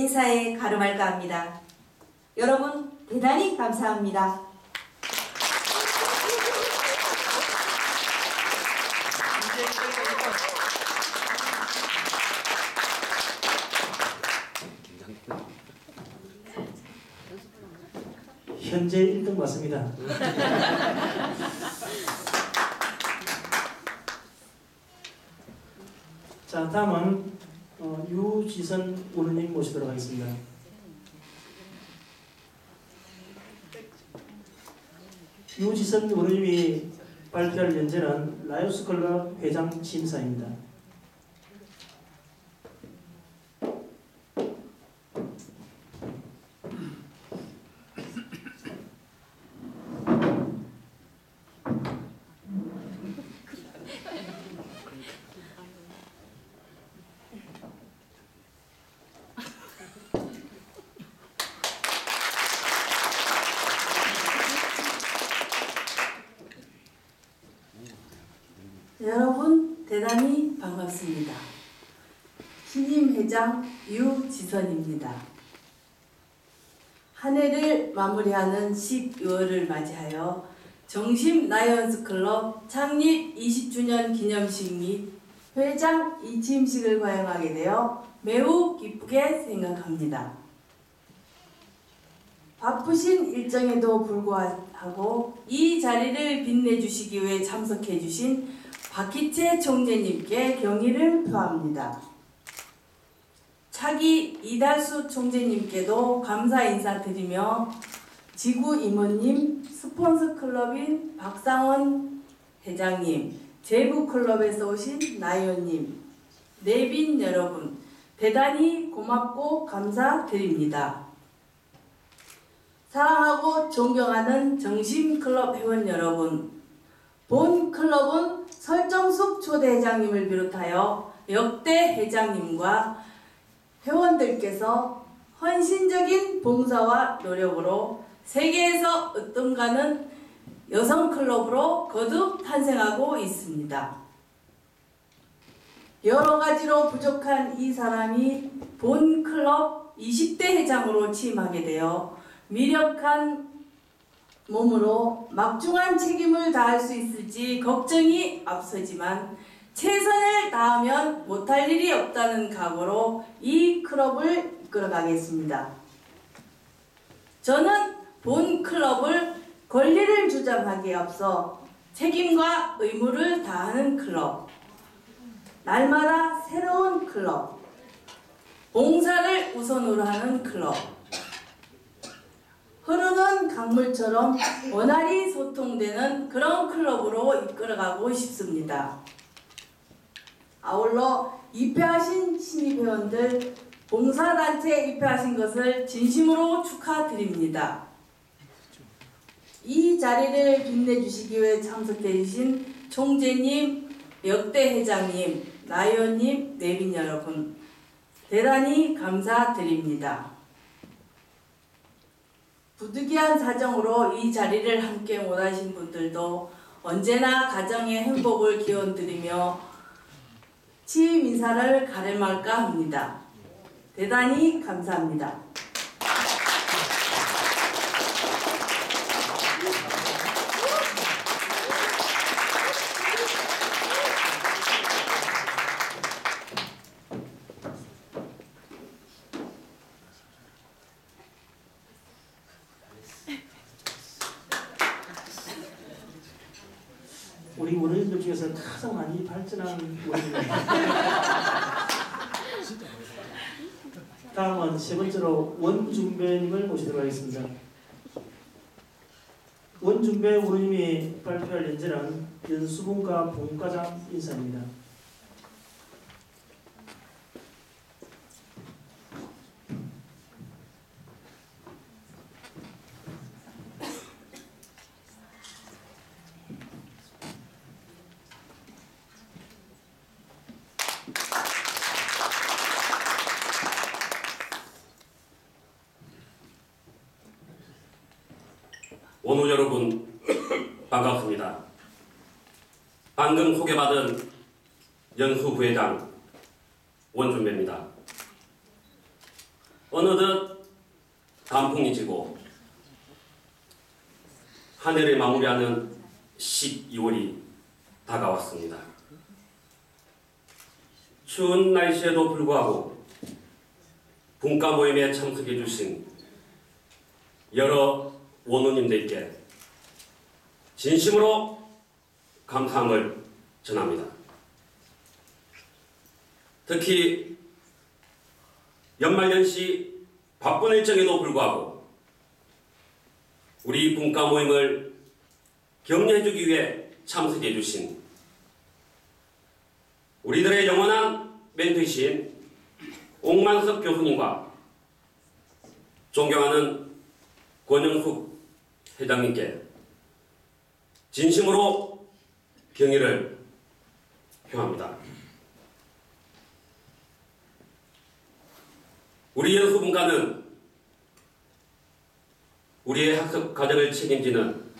인사에 가름할까 합니다. 여러분 대단히 감사합니다. 현재 1등 맞습니다. 자, 다음은 어, 유지선 오르님 모시도록 하겠습니다. 유지선 오르님이 발표할 연재는 라이오스 클럽 회장 심사입니다. 여러분 대단히 반갑습니다. 회장 유지선입니다. 한 해를 마무리하는 12월을 맞이하여 정심 라이언스 클럽 창립 20주년 기념식 및 회장 이침식을 과영하게 되어 매우 기쁘게 생각합니다. 바쁘신 일정에도 불구하고 이 자리를 빛내주시기 위해 참석해주신 박희채 총재님께 경의를 표합니다. 차기 이달수 총재님께도 감사 인사드리며 지구 임원님, 스폰서 클럽인 박상원 회장님, 제부 클럽에서 오신 나이원님, 내빈 여러분 대단히 고맙고 감사드립니다. 사랑하고 존경하는 정심클럽 회원 여러분, 본 클럽은 설정숙 초대회장님을 비롯하여 역대 회장님과 회원들께서 헌신적인 봉사와 노력으로 세계에서 으뜸가는 여성 클럽으로 거듭 탄생하고 있습니다. 여러 가지로 부족한 이 사람이 본 클럽 20대 회장으로 취임하게 되어 미력한 몸으로 막중한 책임을 다할 수 있을지 걱정이 앞서지만 최선을 다하면 못할 일이 없다는 각오로 이 클럽을 이끌어 가겠습니다. 저는 본 클럽을 권리를 주장하기에 앞서 책임과 의무를 다하는 클럽, 날마다 새로운 클럽, 봉사를 우선으로 하는 클럽, 흐르는 강물처럼 원활히 소통되는 그런 클럽으로 이끌어가고 싶습니다. 아울러 입회하신 신입 회원들 봉사단체에 입회하신 것을 진심으로 축하드립니다. 이 자리를 빛내주시기 위해 참석해주신 총재님, 역대 회장님, 나의원님, 내빈 여러분 대단히 감사드립니다. 부득이한 사정으로 이 자리를 함께 못하신 분들도 언제나 가정의 행복을 기원드리며 취임 인사를 가름할까 합니다. 대단히 감사합니다. 우리 원어민들 중에서 가장 많이 발전한 원어민입니다. 다음은 세 번째로 원준배님을 모시도록 하겠습니다. 원준배 원어민이 발표할 연재는 연수본과 본과장 인사입니다. 원우 여러분 반갑습니다. 방금 소개받은 연수 부회장 원준배입니다. 어느덧 단풍이 지고 한 해를 마무리하는 12월이 다가왔습니다. 추운 날씨에도 불구하고 분과 모임에 참석해 주신 여러 원우님들께 진심으로 감사함을 전합니다. 특히 연말연시 바쁜 일정에도 불구하고 우리 분과 모임을 격려해주기 위해 참석해 주신 우리들의 영원한 멘토이신 옥만석 교수님과 존경하는 권영숙 회장님께 진심으로 경의를 표합니다. 우리 연수분과는 우리의 학습 과정을 책임지는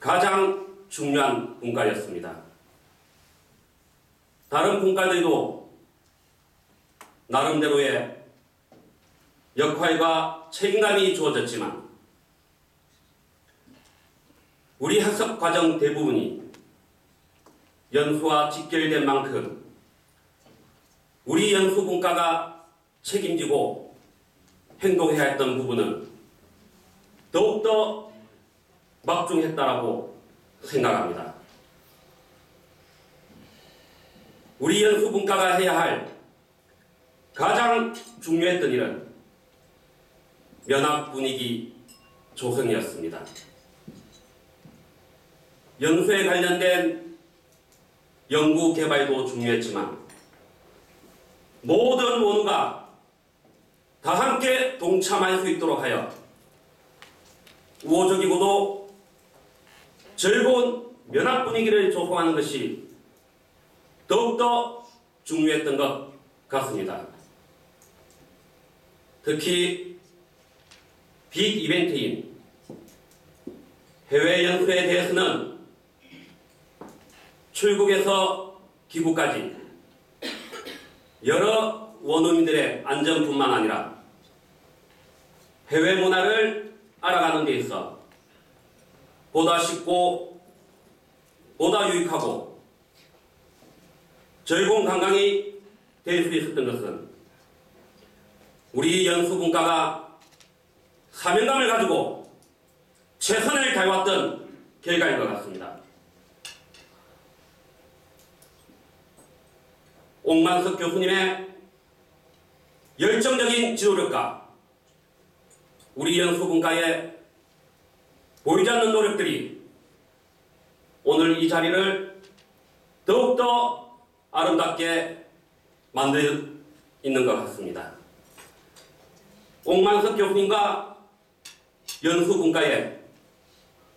가장 중요한 분과였습니다. 다른 분과들도 나름대로의 역할과 책임감이 주어졌지만 우리 학습 과정 대부분이 연수와 직결된 만큼 우리 연수 분과가 책임지고 행동해야 했던 부분은 더욱더 막중했다라고 생각합니다. 우리 연수 분과가 해야 할 가장 중요했던 일은 면학 분위기 조성이었습니다. 연수에 관련된 연구 개발도 중요했지만 모든 원우가 다 함께 동참할 수 있도록 하여 우호적이고도 즐거운 면학 분위기를 조성하는 것이 더욱더 중요했던 것 같습니다. 특히 빅 이벤트인 해외 연수에 대해서는 출국에서 귀국까지 여러 원어민들의 안전뿐만 아니라 해외 문화를 알아가는 데 있어 보다 쉽고 보다 유익하고 즐거운 관광이 될 수 있었던 것은 우리 연수분과가 사명감을 가지고 최선을 다해왔던 결과인 것 같습니다. 옥만석 교수님의 열정적인 지도력과 우리 연수분과의 보이지 않는 노력들이 오늘 이 자리를 더욱더 아름답게 만들 있는 것 같습니다. 옥만석 교수님과 연수분과의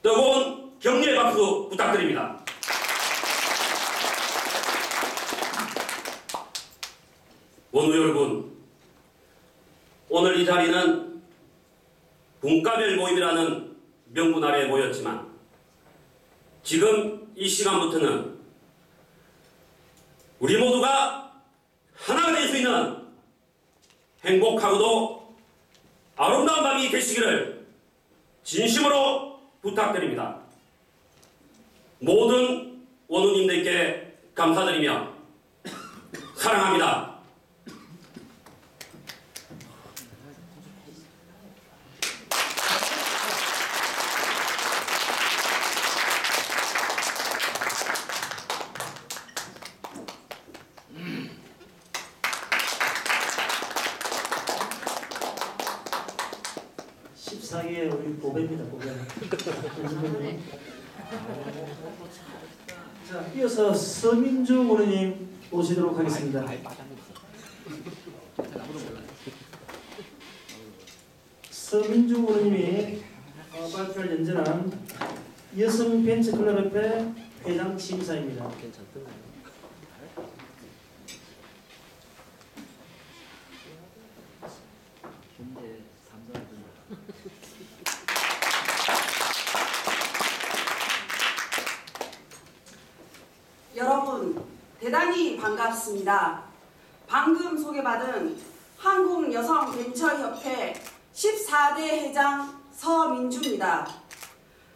뜨거운 격려의 박수 부탁드립니다. 원우 여러분, 오늘 이 자리는 분과별 모임이라는 명분 아래에 모였지만 지금 이 시간부터는 우리 모두가 하나가 될 수 있는 행복하고도 아름다운 밤이 되시기를 진심으로 부탁드립니다. 모든 원우님들께 감사드리며 사랑합니다. 십사기의 우리 보배입니다, 보배. 자, 이어서 서민주 원우님 오시도록 하겠습니다. 서민주 원우님이 어, 발표할 연전한 여성 벤처클럽협회 회장 심사입니다. 여러분 대단히 반갑습니다. 방금 소개받은 한국여성벤처협회 14대 회장 서민주입니다.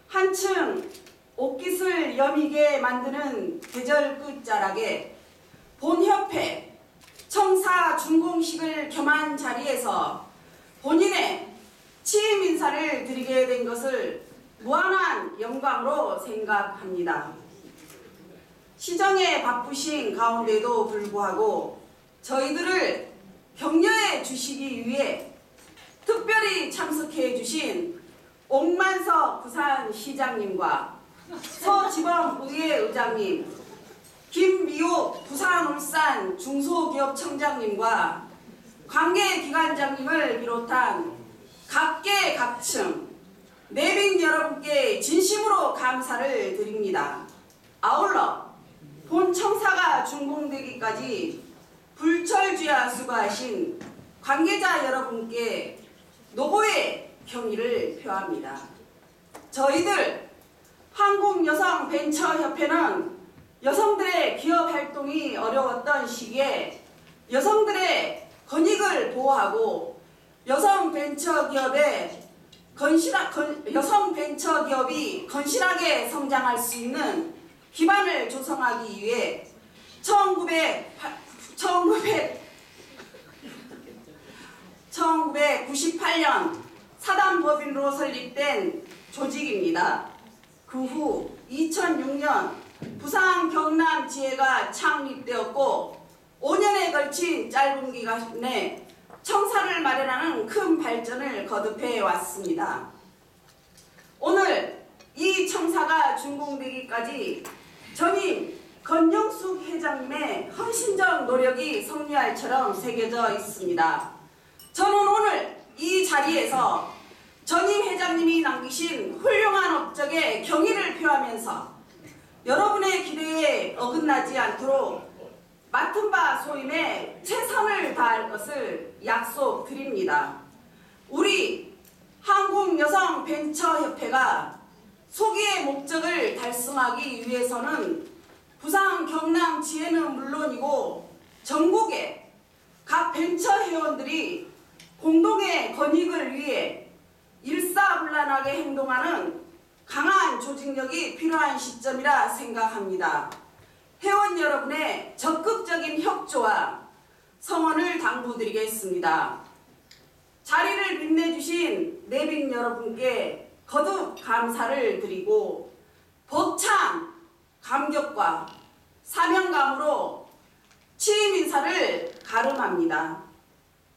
한층 옷깃을 여미게 만드는 계절 끝자락에 본협회 청사 준공식을 겸한 자리에서 본인의 취임 인사를 드리게 된 것을 무한한 영광으로 생각합니다. 시정에 바쁘신 가운데도 불구하고 저희들을 격려해 주시기 위해 특별히 참석해 주신 옥만석 부산시장님과 서지방의회 의장님, 김미옥 부산울산 중소기업청장님과 관계기관장님을 비롯한 각계각층 내빈 여러분께 진심으로 감사를 드립니다. 아울러 본 청사가 준공되기까지 불철주야 수고하신 관계자 여러분께 노고의 경의를 표합니다. 저희들 한국여성벤처협회는 여성들의 기업 활동이 어려웠던 시기에 여성들의 권익을 보호하고 여성 벤처 기업의 건실하, 건, 여성 벤처 기업이 건실하게 성장할 수 있는 기반을 조성하기 위해 1900, 1900, 1998년 사단법인으로 설립된 조직입니다. 그 후 2006년 부산 경남 지회가 창립되었고 5년에 걸친 짧은 기간에 청사를 마련하는 큰 발전을 거듭해 왔습니다. 오늘 이 청사가 준공되기까지 전임 건영숙 회장님의 헌신적 노력이 성리알처럼 새겨져 있습니다. 저는 오늘 이 자리에서 전임 회장님이 남기신 훌륭한 업적에 경의를 표하면서 여러분의 기대에 어긋나지 않도록 맡은 바 소임에 최선을 다할 것을 약속드립니다. 우리 한국여성벤처협회가 소기의 목적을 달성하기 위해서는 부산 경남 지회는 물론이고 전국의 각 벤처 회원들이 공동의 권익을 위해 일사불란하게 행동하는 강한 조직력이 필요한 시점이라 생각합니다. 회원 여러분의 적극적인 협조와 성원을 당부드리겠습니다. 자리를 빛내주신 내빈 여러분께 거듭 감사를 드리고 벅찬 감격과 사명감으로 취임 인사를 가름합니다.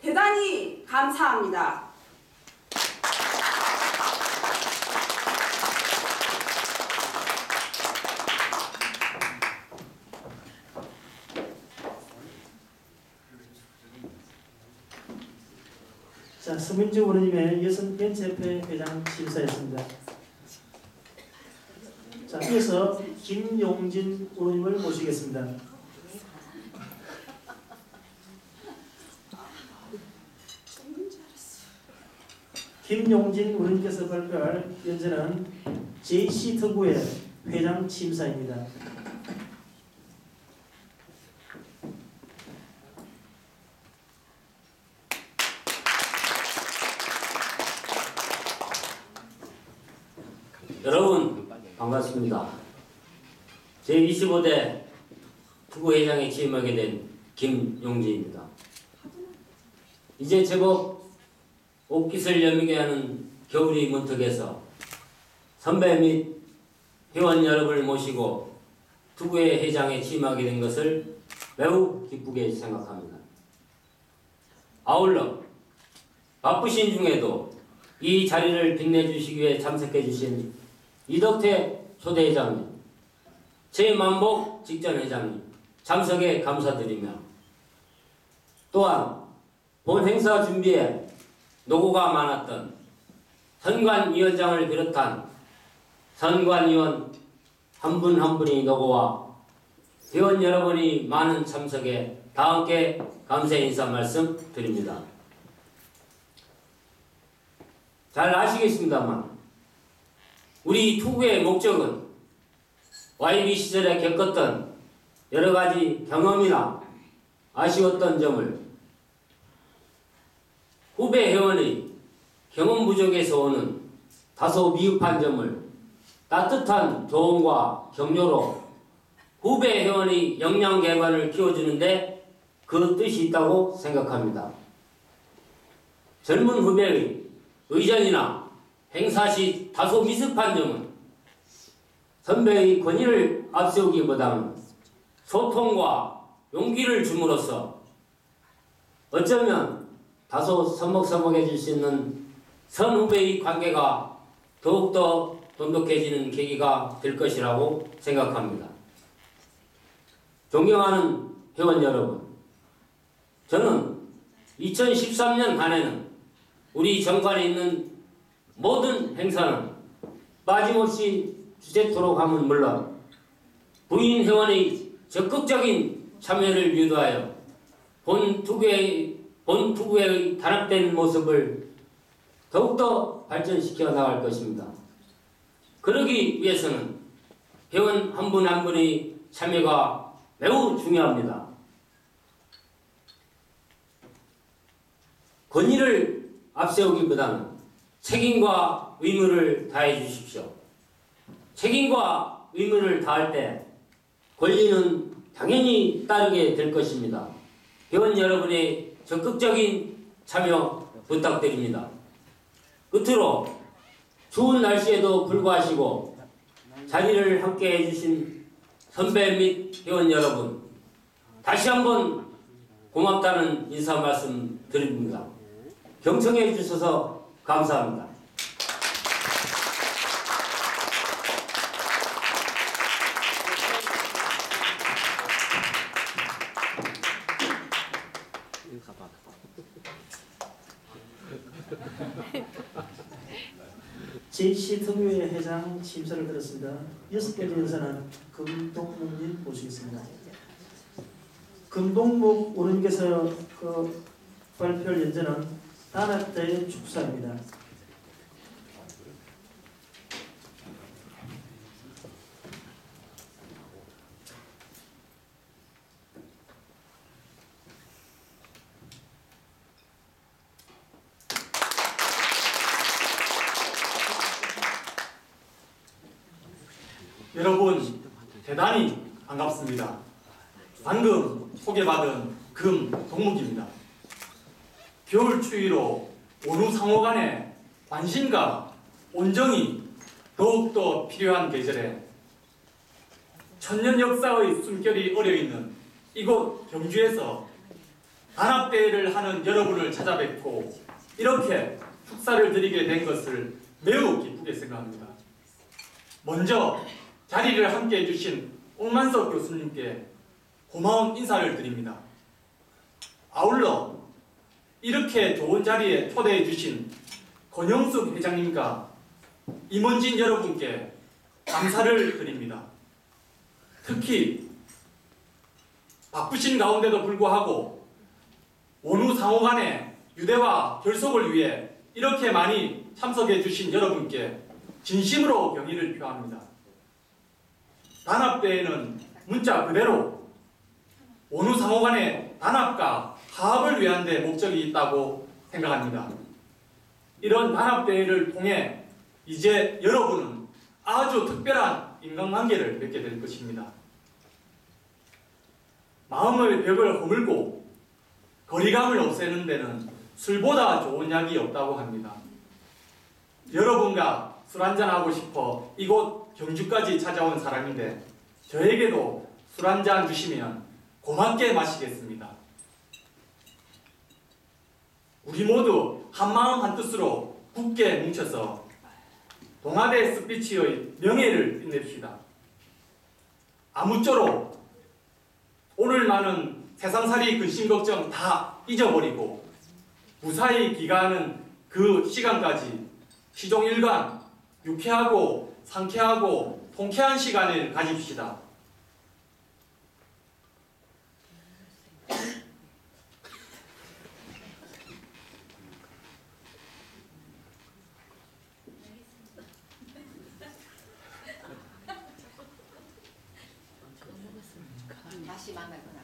대단히 감사합니다. 자, 서민주 원님의 여성 벤처협회 회장 심사였습니다. 자, 이어서 김용진 원님을 모시겠습니다. 김용진 원님께서 발표할 연재는 JC 특구의 회장 심사입니다. 여러분 반갑습니다. 제 25대 투구회장에 취임하게 된 김용진입니다. 이제 제법 옷깃을 여미게 하는 겨울이 문턱에서 선배 및 회원 여러분을 모시고 투구회 회장에 취임하게 된 것을 매우 기쁘게 생각합니다. 아울러 바쁘신 중에도 이 자리를 빛내주시기 위해 참석해 주신 이덕태 초대회장님, 최만복 직전 회장님 참석에 감사드리며 또한 본 행사 준비에 노고가 많았던 선관위원장을 비롯한 선관위원 한 분한 분이 노고와 회원 여러분이 많은 참석에 다 함께 감사 인사 말씀 드립니다. 잘 아시겠습니다만 우리 투구의 목적은 YB 시절에 겪었던 여러 가지 경험이나 아쉬웠던 점을 후배 회원의 경험 부족에서 오는 다소 미흡한 점을 따뜻한 조언과 격려로 후배 회원의 역량 개발을 키워주는데 그 뜻이 있다고 생각합니다. 젊은 후배의 의전이나 행사 시 다소 미흡한 점은 선배의 권위를 앞세우기보다는 소통과 용기를 줌으로써 어쩌면 다소 서먹서먹해질 수 있는 선후배의 관계가 더욱더 돈독해지는 계기가 될 것이라고 생각합니다. 존경하는 회원 여러분, 저는 2013년 한 해는 우리 정관에 있는 모든 행사는 빠짐없이 주제토록 함은 물론 부인 회원의 적극적인 참여를 유도하여 본 투구의 본 투구의 단합된 모습을 더욱더 발전시켜 나갈 것입니다. 그러기 위해서는 회원 한 분한 분의 참여가 매우 중요합니다. 권위를 앞세우기보다는 책임과 의무를 다해 주십시오. 책임과 의무를 다할 때 권리는 당연히 따르게 될 것입니다. 회원 여러분의 적극적인 참여 부탁드립니다. 끝으로 추운 날씨에도 불구하시고 자리를 함께 해주신 선배 및 회원 여러분 다시 한번 고맙다는 인사 말씀 드립니다. 경청해 주셔서 감사합니다. JC 특유의 회장 심사를 들었습니다. 여섯 번째 연사는 금동목님 모시겠습니다. 금동목 오른께서 그 발표할 연재는 단합대의 축사입니다. 여러분 대단히 반갑습니다. 방금 소개받은 금 동묵입니다. 겨울 추위로 온우 상호 관심과 온정이 더욱더 필요한 계절에 천년 역사의 숨결이 어려있는 이곳 경주에서 단합대회를 하는 여러분을 찾아뵙고 이렇게 축사를 드리게 된 것을 매우 기쁘게 생각합니다. 먼저 자리를 함께 해주신 옥만석 교수님께 고마운 인사를 드립니다. 아울러 이렇게 좋은 자리에 초대해 주신 권영숙 회장님과 임원진 여러분께 감사를 드립니다. 특히 바쁘신 가운데도 불구하고 원우 상호 간의 유대와 결속을 위해 이렇게 많이 참석해 주신 여러분께 진심으로 경의를 표합니다. 단합대회는 문자 그대로 원우 상호 간의 단합과 화합을 위한 데 목적이 있다고 생각합니다. 이런 단합대회를 통해 이제 여러분은 아주 특별한 인간관계를 맺게 될 것입니다. 마음의 벽을 허물고 거리감을 없애는 데는 술보다 좋은 약이 없다고 합니다. 여러분과 술 한잔하고 싶어 이곳 경주까지 찾아온 사람인데 저에게도 술 한잔 주시면 고맙게 마시겠습니다. 우리 모두 한마음 한뜻으로 굳게 뭉쳐서 동아대 스피치의 명예를 빛냅시다. 아무쪼록 오늘만은 세상살이 근심 걱정 다 잊어버리고 무사히 귀가하는 그 시간까지 시종일관 유쾌하고 상쾌하고 통쾌한 시간을 가집시다. 다시 만나거나.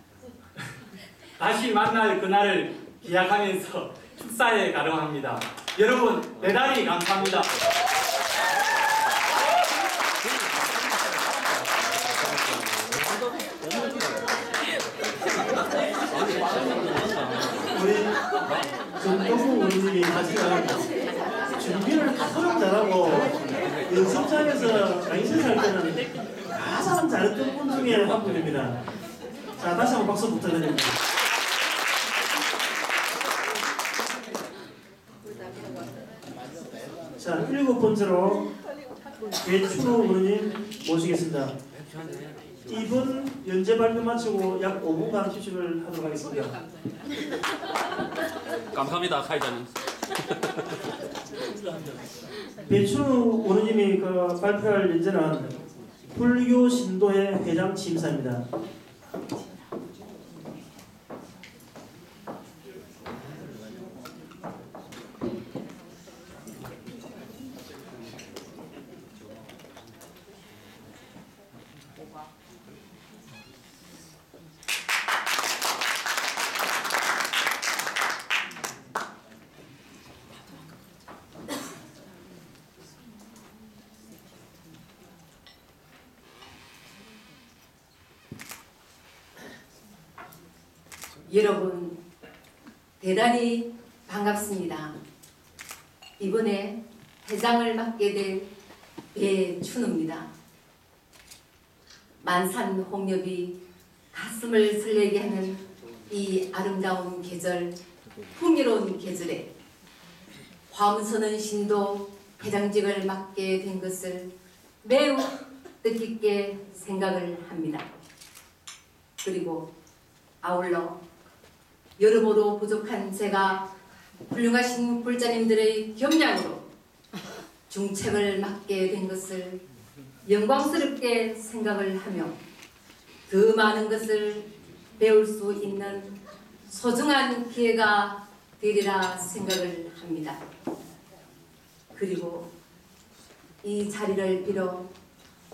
다시 만날 그날을 기약하면서 식사에 가름합니다. 여러분 대단히 감사합니다. 우리 정동국 의원님이 사실은 준비를 가장 잘하고 연습장에서 강의실 할 때는 가장 잘했던 분 중에 한 분입니다. 자 다시 한번 박수 부탁드립니다. 자 일곱 번째로 배춘호 의원님 모시겠습니다. 이분 연재 발표 마치고 약 5분간 휴식을 하도록 하겠습니다. 감사합니다, 사회자님. 배춘우 원우님이 그 발표할 연재는 불교 신도의 회장 취임사입니다. 여러분 대단히 반갑습니다. 이번에 회장을 맡게 될 배춘우입니다. 만산 홍엽이 가슴을 설레게 하는 이 아름다운 계절, 풍요로운 계절에 화음서는 신도 회장직을 맡게 된 것을 매우 뜻깊게 생각을 합니다. 그리고 아울러 여러모로 부족한 제가 훌륭하신 불자님들의 겸양으로 중책을 맡게 된 것을 영광스럽게 생각을 하며 더 많은 것을 배울 수 있는 소중한 기회가 되리라 생각을 합니다. 그리고 이 자리를 빌어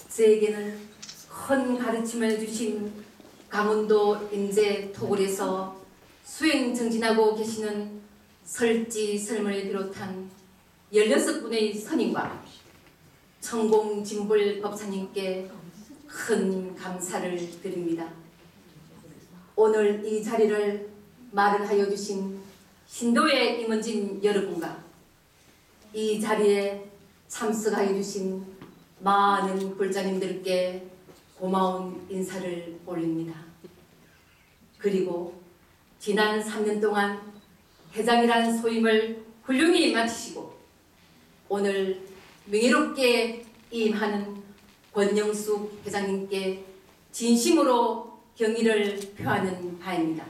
저에게는 큰 가르침을 주신 강원도 인제 토굴에서 수행 정진하고 계시는 설지 설문을 비롯한 16분의 선임과 천공 진불 법사님께 큰 감사를 드립니다. 오늘 이 자리를 마련하여 주신 신도의 임원진 여러분과 이 자리에 참석하여 주신 많은 불자님들께 고마운 인사를 올립니다. 그리고 지난 3년 동안 회장이라는 소임을 훌륭히 마치시고 오늘 명예롭게 임하는 권영숙 회장님께 진심으로 경의를 표하는 바입니다.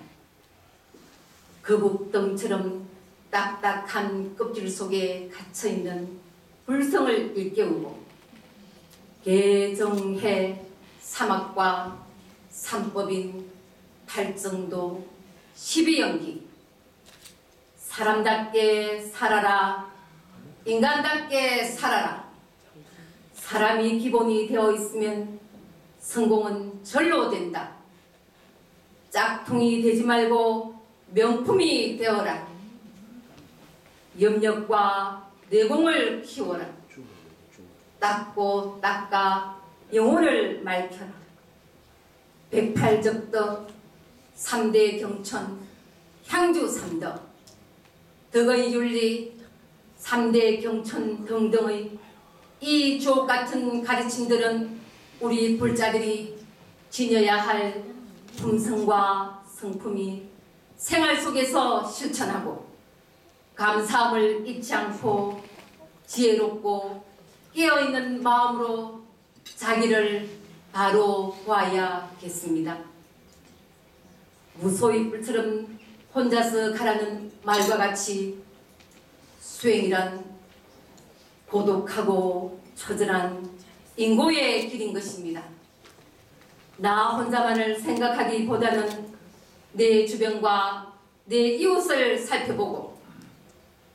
거북덩처럼 딱딱한 껍질 속에 갇혀있는 불성을 일깨우고 개정해 사막과 삼법인 팔정도 십이연기. 사람답게 살아라. 인간답게 살아라. 사람이 기본이 되어 있으면 성공은 절로 된다. 짝퉁이 되지 말고 명품이 되어라. 염력과 내공을 키워라. 닦고 닦아 영혼을 맑혀라. 백팔적덕, 삼대 경천, 향주 삼덕, 덕의 윤리, 삼대 경천 등등의 이 주옥 같은 가르침들은 우리 불자들이 지녀야 할 품성과 성품이 생활 속에서 실천하고 감사함을 잊지 않고 지혜롭고 깨어있는 마음으로 자기를 바로 보아야겠습니다. 무소의 뿔처럼 혼자서 가라는 말과 같이 수행이란 고독하고 처절한 인고의 길인 것입니다. 나 혼자만을 생각하기보다는 내 주변과 내 이웃을 살펴보고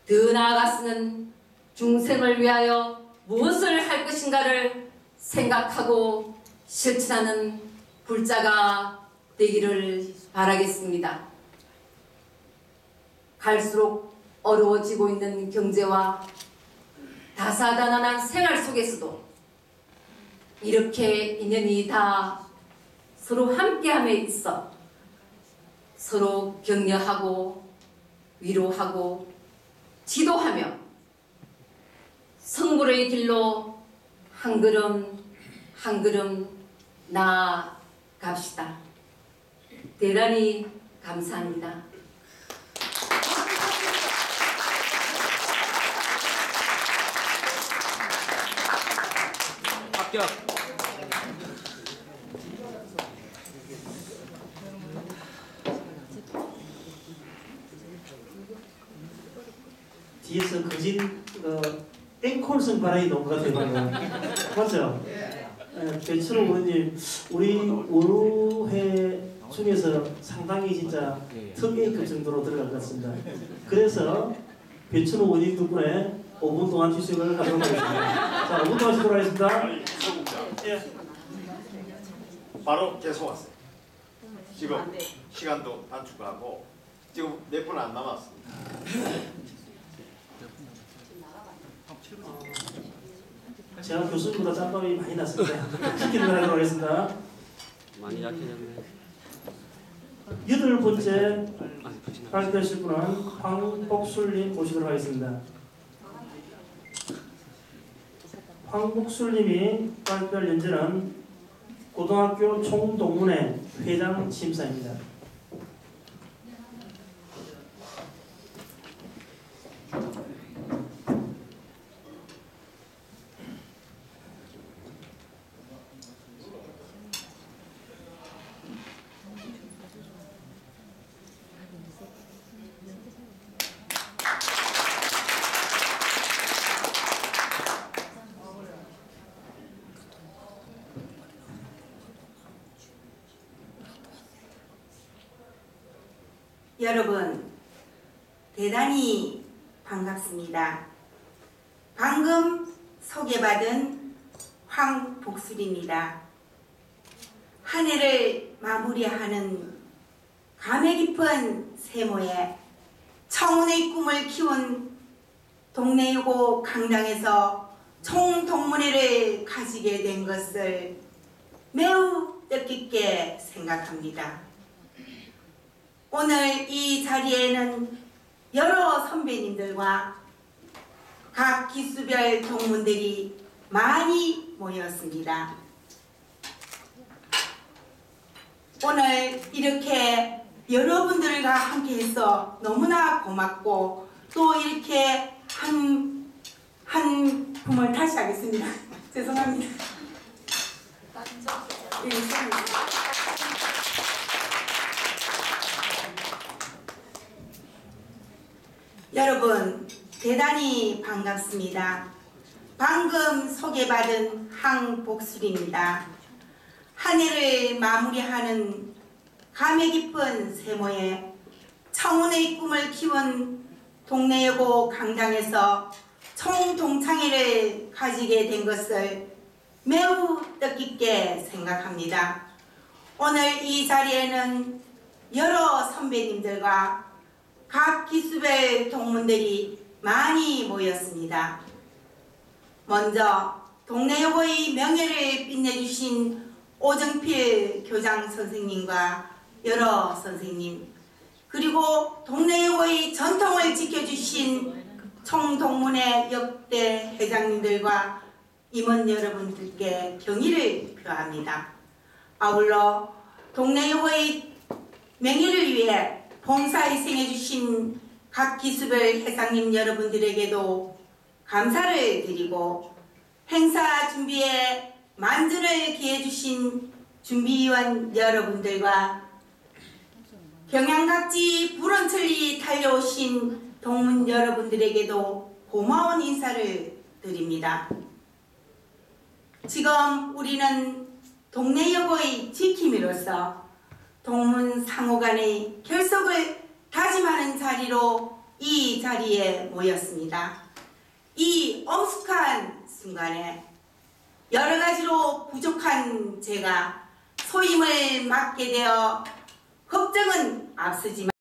더 나아가서는 중생을 위하여 무엇을 할 것인가를 생각하고 실천하는 불자가 되기를 바라겠습니다. 갈수록 어려워지고 있는 경제와 다사다난한 생활 속에서도 이렇게 인연이 다 서로 함께함에 있어 서로 격려하고 위로하고 지도하며 성불의 길로 한 걸음 한 걸음 나아갑시다. 대단히 감사합니다. 합격. 뒤에서 거진 어, 땡콜성 바람이 농가 되고요. 맞죠? 예, 배철호 의원님 우리 올해 중에서 상당히 진짜 특혜급 정도로 들어갈 것 같습니다. 그래서 배철호 의원님 덕분에 5분 동안 휴식을 하도록 하겠습니다. 자, 5분 동안 쉬도록 하겠습니다. 아니, 소국장. 예. 바로 계속 왔어요. 지금 시간도 단축하고 지금 몇 분 안 남았습니다. 제가 교수님보다 짬밥이 많이 났습니다. 시키는 걸 하도록 하겠습니다. 많이 약해졌네. 여덟 번째 푸시나. 발표하실 분은 황복술님 모시도록 하겠습니다. 황복술님이 발표할 연재는 고등학교 총동문회 회장 심사입니다. 여러분, 대단히 반갑습니다. 방금 소개받은 황복술입니다. 한 해를 마무리하는 감회 깊은 세모에 청운의 꿈을 키운 동네유고 강당에서 총동문회를 가지게 된 것을 매우 뜻깊게 생각합니다. 오늘 이 자리에는 여러 선배님들과 각 기수별 동문들이 많이 모였습니다. 오늘 이렇게 여러분들과 함께해서 너무나 고맙고 또 이렇게 한, 한 품을 다시 하겠습니다. 죄송합니다. 예, 죄송합니다. 여러분 대단히 반갑습니다. 방금 소개받은 항복술입니다. 한 해를 마무리하는 감회 깊은 세모에 청운의 꿈을 키운 동네여고 강당에서 총동창회를 가지게 된 것을 매우 뜻깊게 생각합니다. 오늘 이 자리에는 여러 선배님들과 각 기수별 동문들이 많이 모였습니다. 먼저 동네여고의 명예를 빛내주신 오정필 교장 선생님과 여러 선생님 그리고 동네여고의 전통을 지켜주신 총동문회 역대 회장님들과 임원 여러분들께 경의를 표합니다. 아울러 동네여고의 명예를 위해 봉사희생해주신 각 기수별 회장님 여러분들에게도 감사를 드리고 행사 준비에 만전을 기해 주신 준비위원 여러분들과 경양각지 불원천리 달려오신 동문 여러분들에게도 고마운 인사를 드립니다. 지금 우리는 동네 여고의 지킴이로서 동문 상호 간의 결속을 다짐하는 자리로 이 자리에 모였습니다. 이 엄숙한 순간에 여러 가지로 부족한 제가 소임을 맡게 되어 걱정은 앞서지만